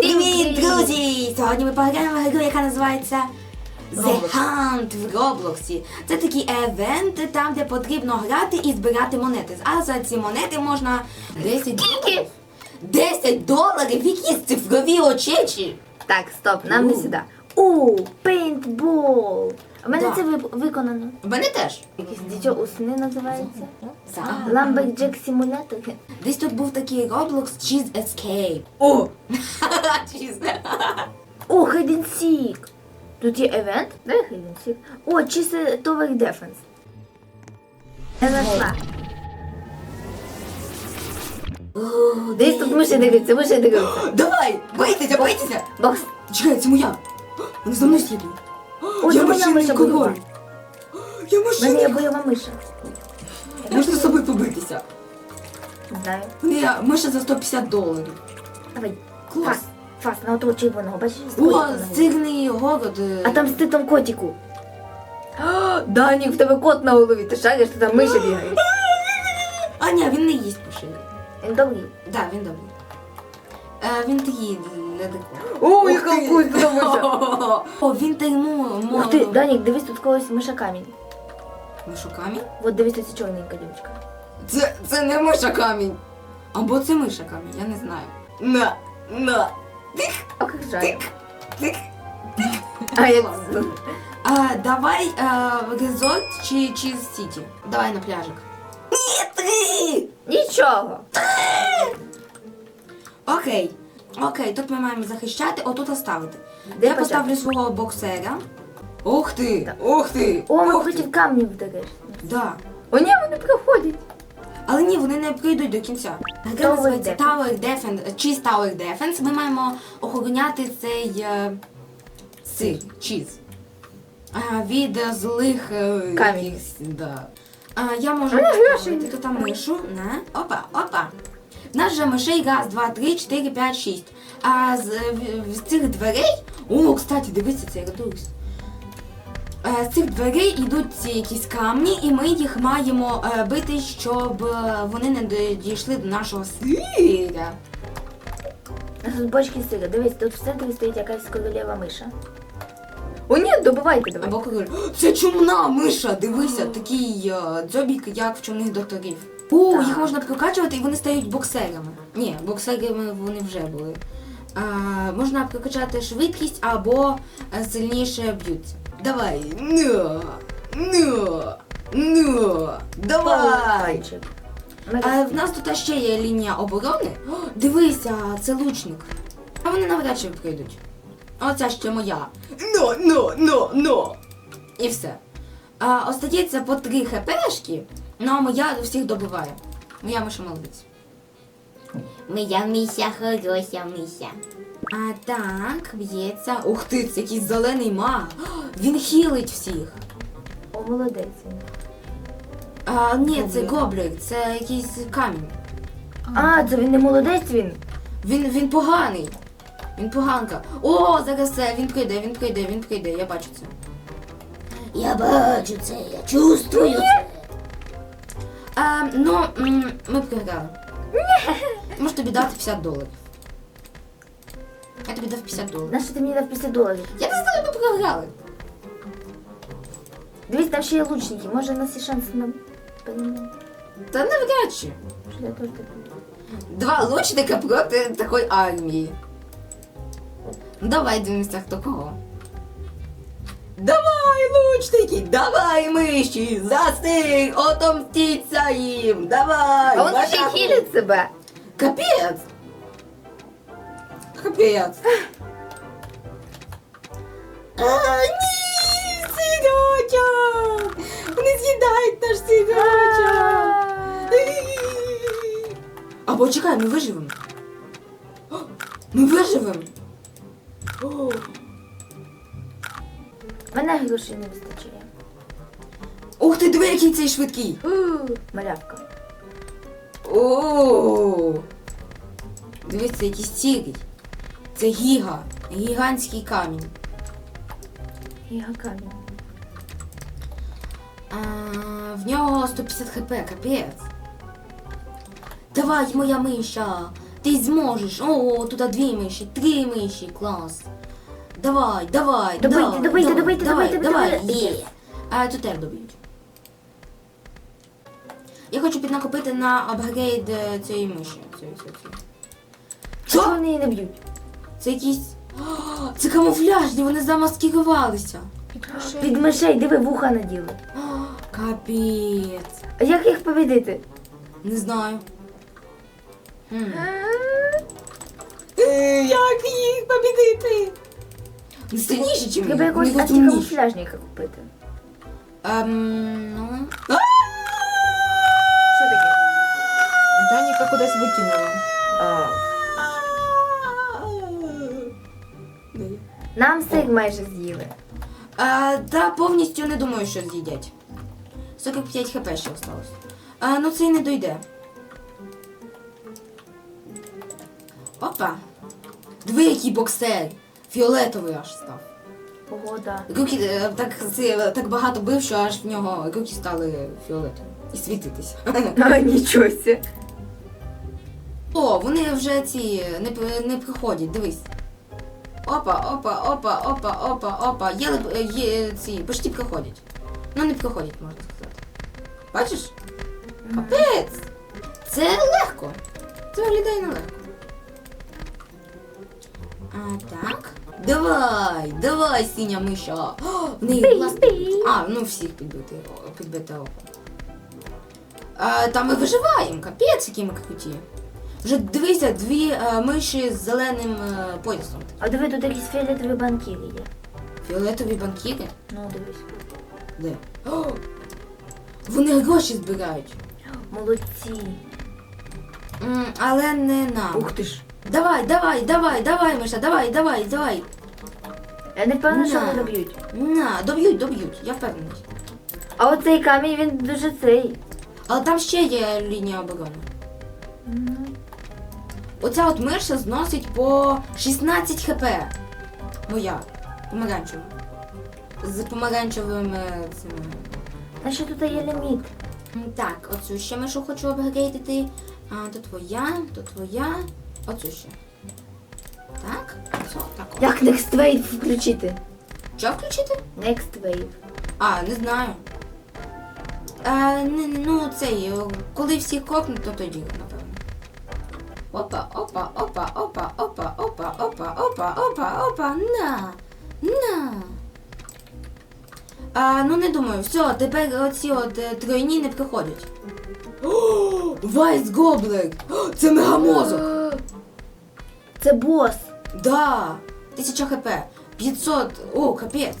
Привіт, друзі! Сьогодні ми пограємо в гру, яка називається The Hunt в Роблоксі. Це такий евент, там, де потрібно грати і збирати монети. А за ці монети можна 10 доларів. 10 доларів? Якісь цифрові очечі. Так, стоп, нам не сюди. У, пейнтбол. У мене Да. це вип- виконано. У мене теж. Якийсь дитя усни називається. Так. Ламберджек симулятор. Десь тут був такий Roblox Cheese Escape. О! Cheese. О, Hide and Seek. Тут є евент. Дай Hide and Seek. О, чисто Tower Defense. Я знайшла. Десь тут миші дивиться, миші дивиться. Давай! Боїтеся, боїтеся! Бокс. Чекай, це моя. Вони за мною слідують. О, Я це моя машинний миша король. Я У мене є машинний бойова миша. Можна з собою побитися. Знаю. Ні, миша за 150 доларів. Давай. Клас. Фас. Фас, на отого червоного. Бачиш? з О, котиком на голові. сирний город. е. А там з там котику. О, Данік, в тебе кот на голові. Ти шариш, ти там миші бігають. А, ні, він не їсть мишей. Він добрий. Так, він добрий. Е, він такий неадекватний. О, яка ти. вкусна. О, він та йому Ух ти, Данік, дивись, тут когось миша камінь. Миша камінь? От дивись, тут чорненька дівчинка. Це, це не миша камінь. Або це миша камінь, я не знаю. На, на, тих, А як жаль. тих, тих. А я... А, давай а, в резорт чи чи сіті. Давай на пляжик. Ні, три! Нічого. Окей. Окей, тут ми маємо захищати, отут оставити. Де Я почати? поставлю свого боксера. Ух ти! Ух ти! О, ми ух ти. проти камнів вдариш. Да. О, ні, вони проходять. Але ні, вони не прийдуть до кінця. Гра Tower називається Defense. Tower Defense, Cheese Tower Defense. Ми маємо охороняти цей е, сир, чіз. А, від е, злих е, Камінь. якихось, Да. А, я можу поставити гроші. тут мишу. На. Опа, опа. В нас же мишей раз, два, три, чотири, п'ять, шість. А з, в- з цих дверей. О, кстати, дивіться, це я готуюсь. Е, З цих дверей йдуть ці якісь камні, і ми їх маємо е, бити, щоб е, вони не дійшли до нашого. У нас тут бочки сира. Дивись, тут в центрі стоїть якась королева миша. О, ні, добивайте давай. Або король. Це чумна миша, дивися, такий е, дзьобік, як в чумних докторів. О, Так. їх можна прокачувати і вони стають боксерами. Ні, боксерами вони вже були. А, можна прокачати швидкість або сильніше б'ються. Давай. Ну, ну, ну, давай. А в нас тут ще є лінія оборони. О, дивися, це лучник. А вони навряд чи прийдуть. Оця ще моя. Но, но, но, но. І все. А, остається по три хпшки, ну а моя всіх добиває. Моя миша молодець. Моя мися, хороша мися. А так, б'ється. Ух ти, це якийсь зелений маг. Він хілить всіх. О, молодець. він. А, ні, це гоблик, це якийсь камінь. А, це він не молодець він. Він, він поганий. Він поганка. О, зараз це, він прийде, він прийде, він прийде, я бачу це. Я бачу це, я чувствую це. А, ну, ми програли. Можу тобі дати 50 доларів. Я тобі дав 50 доларів. Нащо ти мені дав 50 доларів? Я не знаю, ми програли. Дивись, там ще є лучники. Може, у нас є шанс на перемогу. Та навряд чи. Що я теж так Два лучника проти такої армії. Ну, Давай дивимося, хто кого. Давай, лучники, давай, миші, застиг, отомстіться їм, давай. А вони ще й батаку. хілять себе. Капець. Капець. А, ні, сирочок. Вони з'їдають наш сирочок. А почекай, ми виживемо. О, Ми виживемо. Мене грошей не вистачає. Ух ти, диви, який цей швидкий. У, Малявка. О, Дивіться, якийсь цілий. Це гіга. Гігантський камінь. Гіга камінь. А, в нього 150 хп, капець. Давай, моя миша. Ти зможеш. О, туди дві миші, три миші, клас. Давай, давай, Добийте, давай, добийте, давай, добийте, давай, добийте, давай, добийте. є. А тут теж доб'ють. Я хочу піднакопити на апгрейд е, цієї миші. Цієї, цієї, цієї. Що Що? вони її не б'ють? Це якісь. О, Це камуфляжні, вони замаскірувалися. Від мишей, диви, вуха наділи. О, Капець. А як їх побідити? Не знаю. Е, Як їх побідити? Не сильніші, чим Треба я, якогось антикамуфляжника купити. Ем, ну. Що таке? Даніка кудись викинула. А, нам всіх майже з'їли. А, та повністю не думаю, що з'їдять. 45 хп ще осталось. А, ну це й не дойде. Опа. Диви, який боксер. Фіолетовий аж став. Погода. Руки е, так, це, так багато бив, що аж в нього руки стали фіолетові. І світитися. А, нічого ся. О, вони вже ці не, п- не приходять, дивись. Опа, опа, опа, опа, опа, опа. Є, е, є ці, почти приходять. Ну не приходять, можна сказати. Бачиш? Капець! Це легко. Це виглядає нелегко. А так. Давай, давай, синя миша. О, в неї бий. А, ну всіх підбити, підбите око. А, та ми виживаємо, капець, які ми круті. Вже дивися, дві е, миші з зеленим е, поясом. А диви, тут якісь фіолетові банкіри є. Фіолетові банкіри. Ну, дивись. Де? О, вони гроші збирають. Молодці. М, але не нам. Ух ти ж. Давай, давай, давай, давай, Миша, давай, давай, давай. Я не впевнена, що вони доб'ють. На, доб'ють, доб'ють, я впевнений. А оцей камінь, він дуже цей. Але там ще є лінія оборони. Ну, Оця от миша зносить по 16 хп. Моя. Помаранчева. З помаранчевими цими. Та що тут є ліміт? Так, оцю ще мишу хочу апгрейдити. А, то твоя, то твоя. Оцю ще. Так, так. Як Next Wave включити? Що включити? Next Wave. А, не знаю. А, не, не, ну, цей, коли всіх копнуть, то тоді, напевно. Опа, опа, опа, опа, опа, опа, опа, опа, опа, опа, на, на. А, ну не думаю, все, тепер оці от е, тройні не приходять. О, Вайс Гоблик! О, Це мегамозок! Це бос. Да, 1000 хп. 500. О, капець.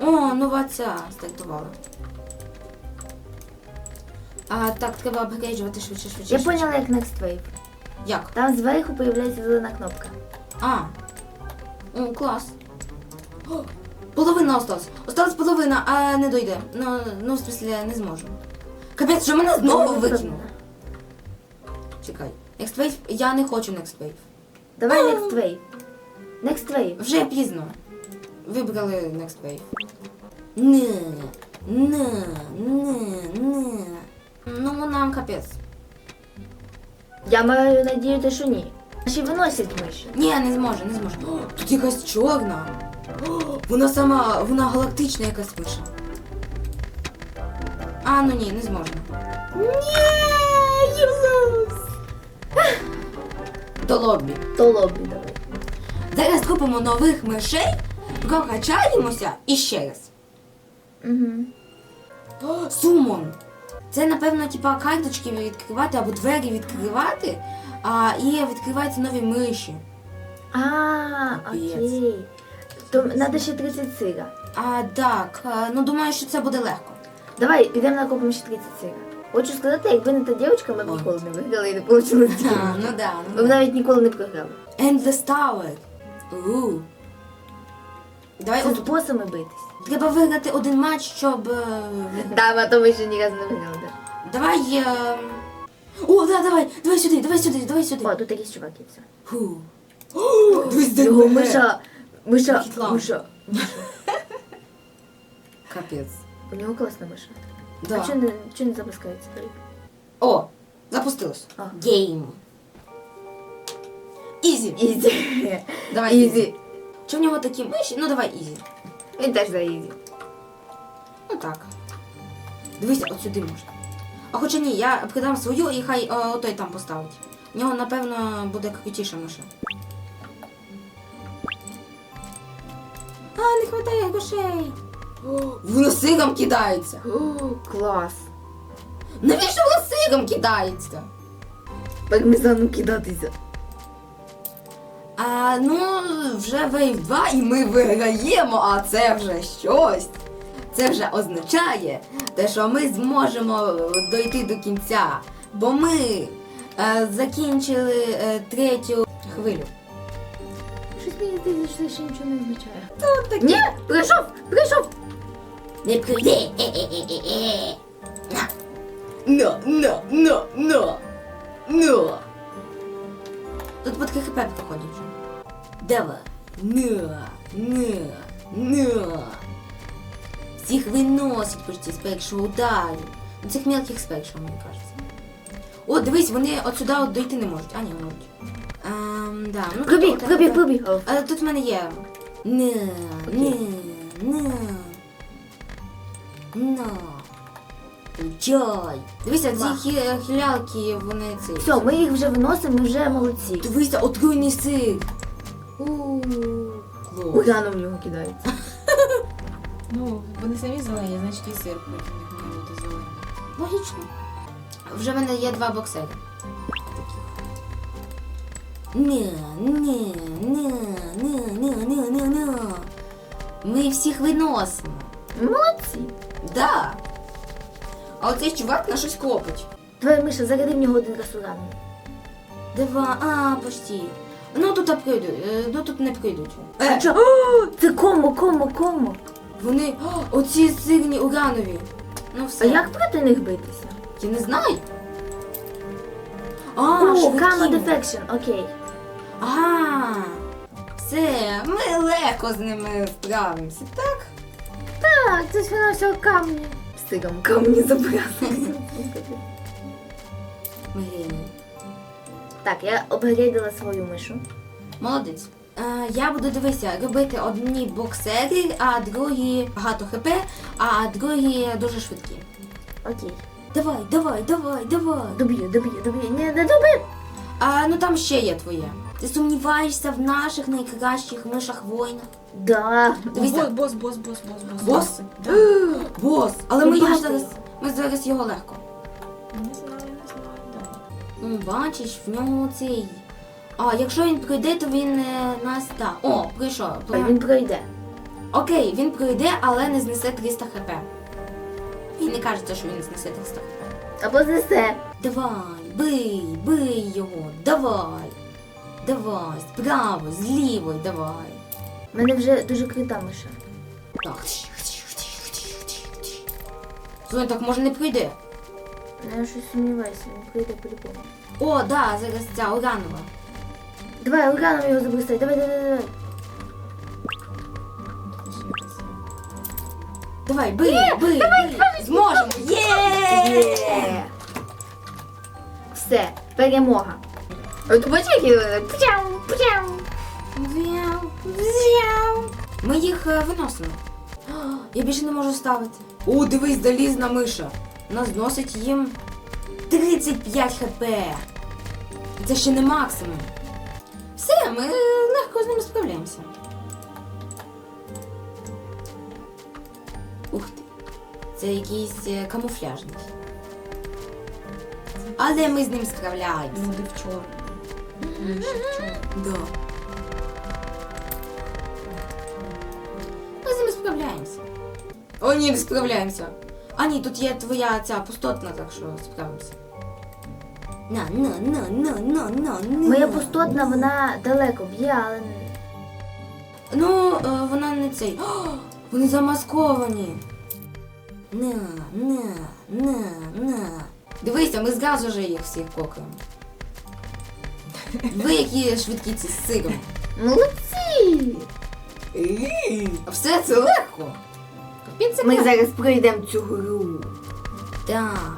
О, нова ця стартувала. А, так, треба апгрейджувати швидше, швидше. Я швидше. поняла, як Next Wave. Як? Там зверху появляється зелена кнопка. А. О, клас. О, половина осталась. Осталась половина, а не дойде. Ну, ну в смысле, не зможу. Капець, що мене знову викинув? Чекай. Next Wave, я не хочу Next Wave. Давай Next Wave. Next Wave. Вже пізно. Вибрали Next Wave. Не, не, не, не. Ну, нам капець. Я маю надію, що ні. Наші виносять миші. Ні, не зможе, не зможе. О, тут якась чорна. О, вона сама, вона галактична якась миша. А, ну ні, не зможна. Ні, До лобі. То лобі давай. Зараз купимо нових мишей, прокачаємося і ще раз. Угу. О, Сумон. Це, напевно, типа карточки відкривати або двері відкривати, а, і відкриваються нові миші. А, окей. То треба ще 30 сира. А, так, а, ну думаю, що це буде легко. Давай, підемо накопимо ще 30 сира. Хочу сказати, якби не та дівчинка, ми б ніколи не виграли і не отримали А, стільки. ну да, Ми ну б да. навіть ніколи не програли. Endless Tower. Давай Це з от, босами битись. треба виграти один матч, щоб. е, Да, а то ми ще ні разу не виграли. да. Давай. Е... О, да, давай, давай сюди, давай сюди, давай сюди. О, тут якийсь чувак є. все. Фу. О, Його миша, миша, миша. Капець. У нього класна миша. А Да. чого не, чого не запускається? О, запустилось. А. Гейм. Ізі. Ізі. Давай ізі. Ізі. Чи в нього такі миші? Ну давай ізі. Він теж за ізі. Ну так. Дивися, от сюди можна. А хоча ні, я придам свою і хай о, отой там поставить. В нього, напевно, буде крутіша миша. А, не хватає грошей. Воно сиром кидається. Клас. Навіщо воно сиром кидається? Пармезану кидатися. А ну, вже вейв 2 і ми виграємо, а це вже щось. Це вже означає, те, що ми зможемо дойти до кінця. Бо ми е, закінчили е, третю хвилю. Щось мені здається, що це ще нічого не означає. То таке. Ні, прийшов, прийшов. Не прийде. На. Но, но, но, но, но. Тут 3 хп проходять. Давай. На, на, на. Всіх виносить почти з першого удару. Ну, Цих мелких з першого, мені кажеться. О, дивись, вони от сюди от дойти не можуть. А, ні, можуть. Ем, да, ну, Пробіг, пробіг, пробіг. Але тут в мене є. На, на, Чай. Дивися, Ва. ці хі- хілялки, вони ці. Все, ми їх вже виносимо, ми вже молодці. Дивися, отруйний сир. У Клас. Уляна в нього кидається. Ну, вони самі зелені, значить і сир потім їх має бути зелений. Логічно. Вже в мене є два боксери. Не, не, не, не, не, не, не, не. Ми всіх виносимо. Молодці. Да. А оцей чувак на щось клопить. Твоя Миша, заряди в нього один раз ураном. Два, а, почти. Ну тут прийдуть, е, ну тут не прийдуть. Е, що? О, Це комо, комо, комо. вони, о, оці сирні уранові. Ну все. А як проти них битися? Я не знаю. А, О, швидкі. Кама Defection, окей. Ага. Все, ми легко з ними справимося, так? Так, це ж вона все камні. Стигом камні забрали. Ми. Так, я обгрейдила свою мишу. Молодець. Е, я буду дивися, робити одні боксери, а другі багато хп, а другі дуже швидкі. Окей. Давай, давай, давай, давай. Доб'ю, доб'ю, доб'ю. Не, не добив. А ну там ще є твоє. Ти сумніваєшся в наших найкращих мишах воїнах? Да. Дивися. Бос, бос, бос, бос, бос. Бос? Да. Бос, але ми його зараз. Ми зараз його легко. Не знаю, не знаю, да. Ну, бачиш, в нього цей. А, якщо він пройде, то він е, нас та. О, прийшов. Він пройде. Окей, він пройде, але не знесе 300 хп. Він не кажеться, що він знесе 300 хп. Або знесе. Давай, бий, бий його, давай. Давай, справа, зліво, давай. У мене вже дуже крута миша. Так. Слухай, так може не прийде. Ну, Я щось сумніваюся, він пройде по-любому. О, да, зараз ця уранова. Давай, ураном його забросай. Давай, давай, давай. Давай, бий, бий, бий. Зможемо. Є! Все, перемога. От бачиш, які. Ми їх е, виносимо. О, Я більше не можу ставити. О, дивись, залізна миша. Вона зносить їм 35 хп. Це ще не максимум. Все, ми легко з ними справляємося. Ух ти. Це якийсь е, камуфляжний. Але ми з ним справляємося. Люди в чорному. Да. Ми з ними справляємося. О, ні, не справляємося. А ні, тут є твоя ця пустотна, так що справимося. На, на, на, на, на, на, на. Моя пустотна, вона далеко б'є, але Ну, е, вона не цей. О, вони замасковані. На, на, на, на. Дивися, ми зразу же їх всіх кокаємо. Ви які швидкі ці з сиром. Молодці! А все це легко. Капець, Ми зараз пройдемо цю гру. Так.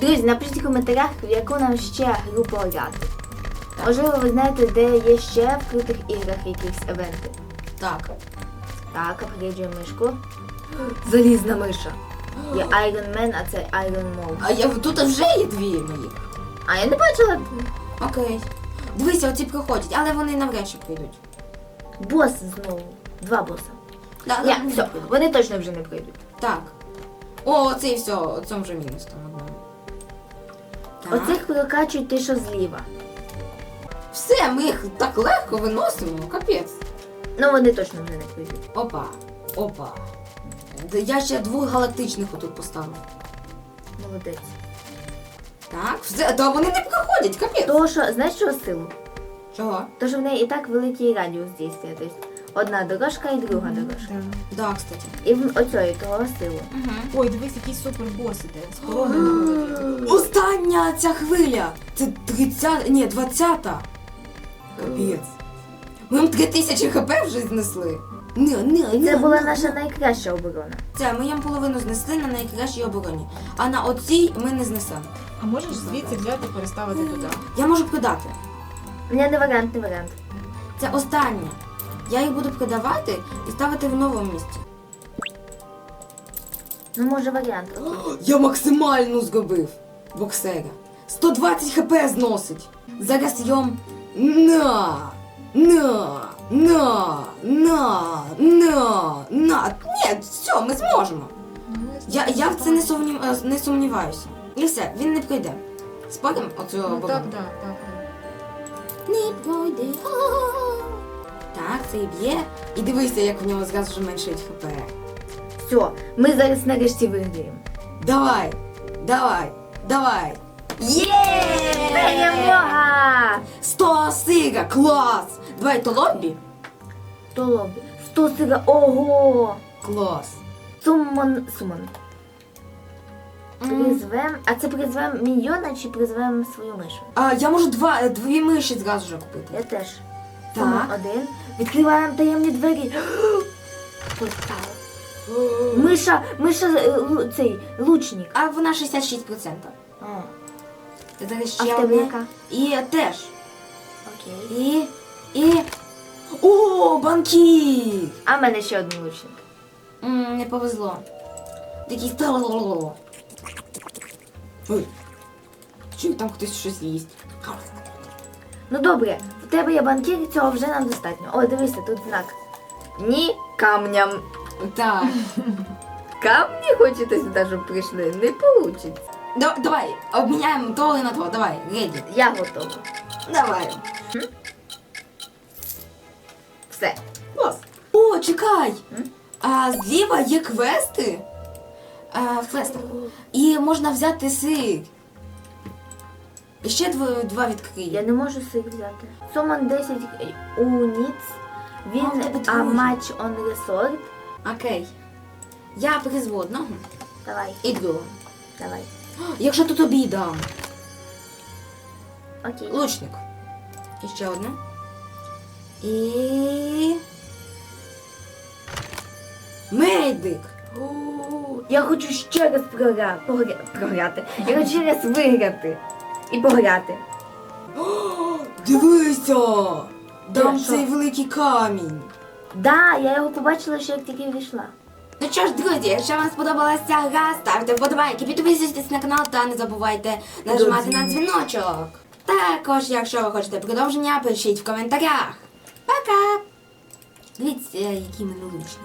Друзі, напишіть в коментарях, в яку нам ще гру пограти. Можливо, ви знаєте, де є ще в крутих іграх якісь евенти. Так. Так, апгрейджуємо мишку. Залізна миша. Є Iron Man, а це Iron Mole. А я тут вже є дві мої. А я не бачила Окей. Дивися, оці проходять, але вони навряд чи прийдуть. бос знову. Два боса. Да, Ні, да, все, вони точно вже не прийдуть. Так. О, оце і все, оцьому вже мінус там одному. Так. Оцих прокачують ти, що зліва. Все, ми їх так легко виносимо, капець. Ну вони точно вже не прийдуть. Опа, опа. Д- Я ще двох галактичних отут поставив. Молодець. Так, все, та вони не проходять, капець. Того, що, знаєш, що силу? Чого? То, що в неї і так великий радіус дійства. Тобто одна дорожка і друга дорожка. Да. Да, кстати. І в оцьої того силу. Угу. Ой, дивись, який супер бос іде. З короною. Остання ця хвиля! Це 30, ні, 20-та. Капець. Ми їм 3000 хп вже знесли. Не, не, І не, це була не, наша не. найкраща оборона. Це ми їм половину знесли на найкращій обороні. А на оцій ми не знесемо. А можеш звідси взяти переставити туди? Я можу продати. Ні, не варіант, не варіант. Це останнє. Я їх буду продавати і ставити в новому місці. Ну, може варіант. Я максимально зробив боксера. 120 хп зносить. Зараз йом на, на, на, на, на, на. Ні, все, ми зможемо. Я, я в це не, сумнів, е, не сумніваюся. І все, він не пройде. Спорим оцю Ну оборону? так, так, так. Не пройде. Так, це і б'є. І дивися, як в нього зразу вже меншить хп. Все, ми зараз нарешті виграємо. Давай, давай, давай. Є! Перемога! 100 сига, клас! Давай то лобі. То лобі. Сто сига, ого! Клас. Сумон, сумон. Призвем, а це призвем міньйона чи призвем свою мишу? А, я можу два, е, дві миші зразу ж купити. Я теж. Так. Сумон один. Відкриваємо таємні двері. Портал. Миша, миша, е, лу- цей, лучник. А вона 66%. О, Це а ще в тебе одне. яка? І теж. Окей. І. І. О, банкір! А в мене ще один лучник. М, не повезло. Такий. Ой. Чую, там хтось щось їсть. Ну добре, в тебе є банкір, цього вже нам достатньо. О, дивися, тут знак. Ні камням. Так. Камні хочете сюди, щоб прийшли? Не вийде. Да- Давай, обміняємо то і на то. Давай, реді. Я готова. Давай. Все. Клас. О, чекай! М? А зліва є квести. А, в квестах. І можна взяти сир. І ще два, два відкриє. Я не можу сир взяти. Соман 10 уніц. Він А, в тебе а, друге. матч он ресорт. Окей. Я призву одного Давай, і другого. давай. Якщо то тобі дам. Окей. Лучник. І ще одне. І. Медик. Я хочу ще раз програ... Погра... програти. Я хочу ще раз виграти. І пограти. Дивися! Дам Що? цей великий камінь. Да, я його побачила ще як тільки війшла. Ну що ж, друзі, якщо вам сподобалася ця гра, ставте вподобайки, підписуйтесь на канал та не забувайте нажимати на дзвіночок. Також, якщо ви хочете продовження, пишіть в коментарях. Пока! Дивіться, який мене лучник.